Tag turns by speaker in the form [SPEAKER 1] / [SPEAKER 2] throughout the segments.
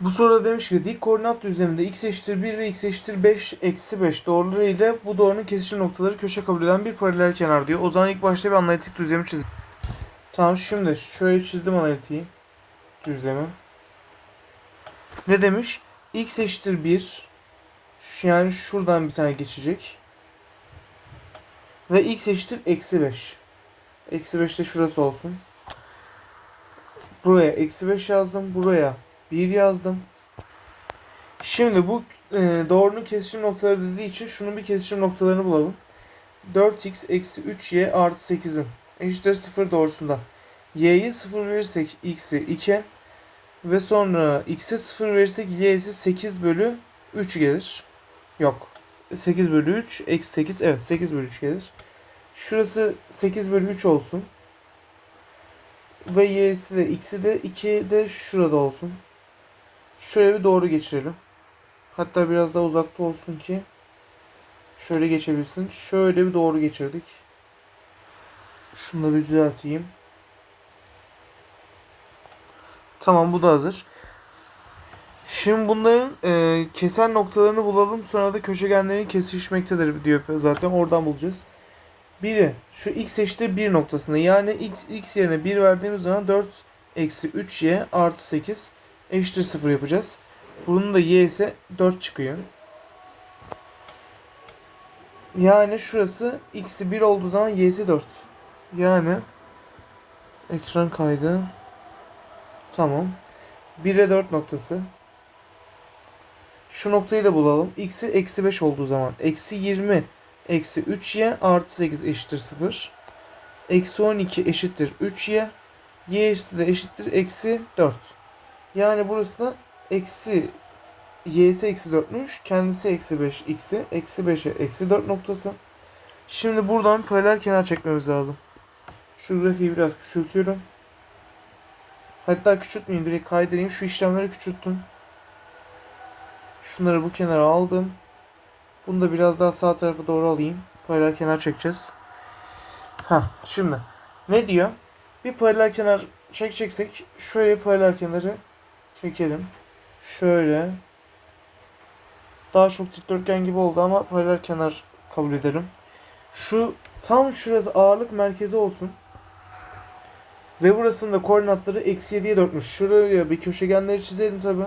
[SPEAKER 1] Bu soruda demiş ki dik koordinat düzleminde x eşittir 1 ve x eşittir 5 eksi 5 doğruları ile bu doğrunun kesişim noktaları köşe kabul eden bir paralel kenar diyor. O zaman ilk başta bir analitik düzlemi çiz. Tamam şimdi şöyle çizdim analitiği. Düzlemi. Ne demiş? x eşittir 1 Şu- yani şuradan bir tane geçecek. Ve x eşittir eksi 5. Eksi 5 de şurası olsun. Buraya eksi 5 yazdım. Buraya 1 yazdım. Şimdi bu e, doğrunun kesişim noktaları dediği için şunun bir kesişim noktalarını bulalım. 4x eksi 3y artı 8'in eşittir 0 doğrusunda. y'ye 0 verirsek x'i 2 ve sonra x'e 0 verirsek y'si 8 bölü 3 gelir. Yok. 8 bölü 3 eksi 8 evet 8 bölü 3 gelir. Şurası 8 bölü 3 olsun. Ve y'si de x'i de 2 de şurada olsun. Şöyle bir doğru geçirelim. Hatta biraz daha uzakta olsun ki şöyle geçebilsin. Şöyle bir doğru geçirdik. Şunu da bir düzelteyim. Tamam bu da hazır. Şimdi bunların e, kesen noktalarını bulalım. Sonra da köşegenlerin kesişmektedir diyor zaten. Oradan bulacağız. Biri şu x eşittir 1 noktasında. Yani x, x yerine 1 verdiğimiz zaman 4 eksi 3y artı 8 eşittir 0 yapacağız. Bunun da y ise 4 çıkıyor. Yani şurası x'i 1 olduğu zaman y'si 4. Yani ekran kaydı. Tamam. 1'e 4 noktası. Şu noktayı da bulalım. x'i eksi 5 olduğu zaman. Eksi 20 eksi 3y artı 8 eşittir 0. Eksi 12 eşittir 3y. y eşittir de eşittir eksi 4. Yani burası da eksi y'si eksi 4'müş. Kendisi eksi 5 x'i. Eksi 5'e eksi 4 noktası. Şimdi buradan paralel kenar çekmemiz lazım. Şu grafiği biraz küçültüyorum. Hatta küçültmeyeyim direkt kaydırayım. Şu işlemleri küçülttüm. Şunları bu kenara aldım. Bunu da biraz daha sağ tarafa doğru alayım. Paralel kenar çekeceğiz. Ha, şimdi ne diyor? Bir paralel kenar çekeceksek şöyle paralel kenarı çekelim. Şöyle. Daha çok dikdörtgen gibi oldu ama paralel kenar kabul ederim. Şu tam şurası ağırlık merkezi olsun. Ve burasının da koordinatları eksi 7'ye 4'müş. Şuraya bir köşegenleri çizelim tabi.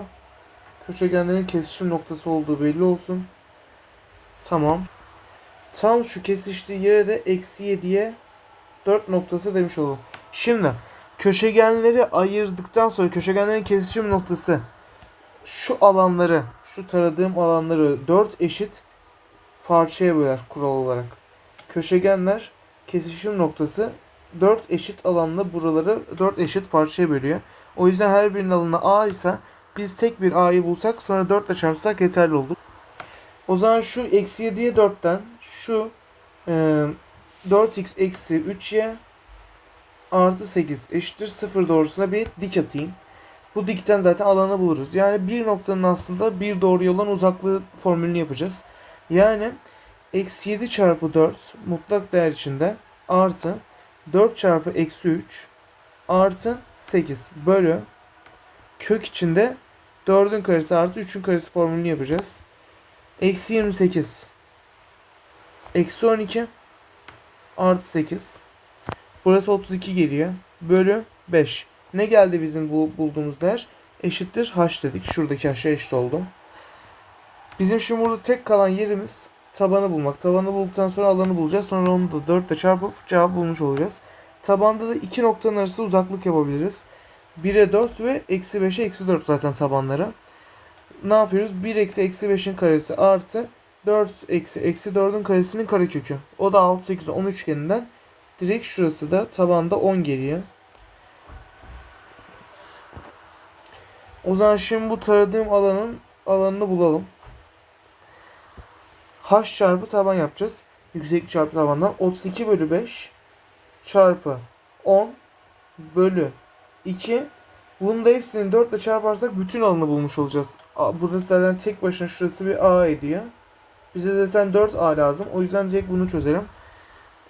[SPEAKER 1] Köşegenlerin kesişim noktası olduğu belli olsun. Tamam. Tam şu kesiştiği yere de eksi 7'ye 4 noktası demiş olalım. Şimdi köşegenleri ayırdıktan sonra köşegenlerin kesişim noktası şu alanları, şu taradığım alanları 4 eşit parçaya böler kural olarak. Köşegenler kesişim noktası 4 eşit alanla buraları 4 eşit parçaya bölüyor. O yüzden her birinin alanı A ise biz tek bir A'yı bulsak sonra 4 ile çarpsak yeterli olur. O zaman şu eksi 7'ye 4'ten şu e, 4x eksi 3y artı 8 eşittir 0 doğrusuna bir dik atayım. Bu dikten zaten alanı buluruz. Yani bir noktanın aslında bir doğru olan uzaklığı formülünü yapacağız. Yani eksi 7 çarpı 4 mutlak değer içinde artı 4 çarpı eksi 3 artı 8 bölü kök içinde 4'ün karesi artı 3'ün karesi formülünü yapacağız. Eksi 28 eksi 12 artı 8 burası 32 geliyor. Bölü 5 ne geldi bizim bu bulduğumuz değer? Eşittir h dedik. Şuradaki h'a eşit oldu. Bizim şimdi burada tek kalan yerimiz tabanı bulmak. Tabanı bulduktan sonra alanı bulacağız. Sonra onu da 4 ile çarpıp cevabı bulmuş olacağız. Tabanda da iki noktanın arası uzaklık yapabiliriz. 1'e 4 ve eksi 5'e eksi 4 zaten tabanları. Ne yapıyoruz? 1 eksi eksi 5'in karesi artı 4 eksi eksi 4'ün karesinin karekökü. O da 6, 8, 10 üçgeninden direkt şurası da tabanda 10 geliyor. O zaman şimdi bu taradığım alanın alanını bulalım. H çarpı taban yapacağız. Yükseklik çarpı tabandan 32 bölü 5 çarpı 10 bölü 2 bunu da hepsini 4 ile çarparsak bütün alanı bulmuş olacağız. A- Burası zaten tek başına şurası bir A ediyor. Bize zaten 4A lazım. O yüzden direkt bunu çözelim.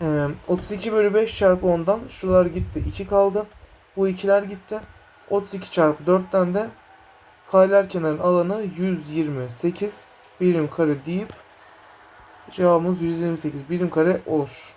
[SPEAKER 1] Ee, 32 bölü 5 çarpı 10'dan şuralar gitti. 2 kaldı. Bu ikiler gitti. 32 çarpı 4'ten de Paralel kenarın alanı 128 birim kare deyip cevabımız 128 birim kare olur.